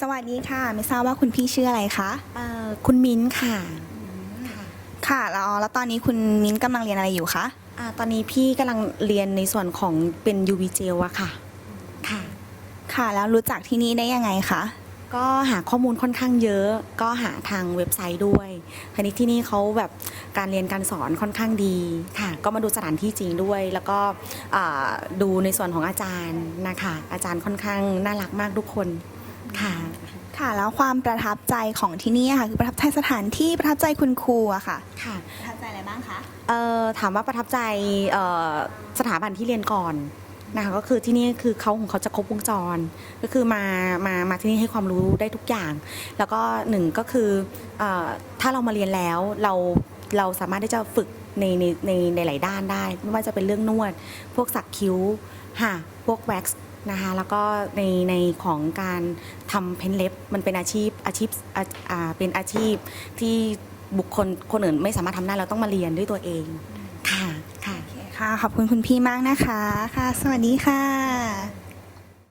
สวัสดีค่ะ ไม่ทราบว่าคุณพี่ชื่ออะไรคะเอ่อคุณมิ้นท์ค่ะค่ะค่ะแล้วอ๋อแล้วตอนนี้คุณมิ้นกำลังเรียนอะไรอยู่คะอ่าตอนนี้พี่กำลังเรียนในส่วนของเป็น UV gel อะค่ะ ค่ะ ค่ะ แล้วรู้จักที่นี่ได้ยังไงคะก็หาข้อมูลค่อนข้างเยอะ ก็หาทางเว็บไซต์ด้วยทีนี้ที่นี่เขาแบบการเรียนการสอนค่อนข้างดีค่ะ ก็มาดูสถานที่จริงด้วย แล้วก็อ่าดูในส่วนของอาจารย์นะคะ อาจารย์ค่อนข้างน่ารักมากทุกคน ค่ะ ค่ะแล้วความประทับใจของที่นี่อะค่ะ คือประทับใจสถานที่ประทับใจคุณครูอะค่ะ ค่ะ ประทับใจอะไรบ้างคะ เอ่อถามว่าประทับใจเอ่อสถาบันที่เรียนก่อนนะคะก็คือที่นี่คือเขาของเขาจะครบวงจร ก็คือมามามาที่นี่ให้ความรู้ได้ทุกอย่าง แล้วก็หนึ่งก็คือเอ่อถ้าเรามาเรียนแล้วเราเราสามารถที่จะฝึกในในในในหลายด้านได้ ไม่ว่าจะเป็นเรื่องนวด พวกสักคิ้วค่ะพวกแว็กซ์ นะคะแล้วก็ในในของการทำเพนเล็บมันเป็นอาชีพอาชีพอ่าเป็นอาชีพที่บุคคลคนอื่นไม่สามารถทำได้เราต้องมาเรียนด้วยตัวเองค่ะค่ะ ค่ะ ขอบคุณคุณพี่มากนะคะ ค่ะ สวัสดีค่ะ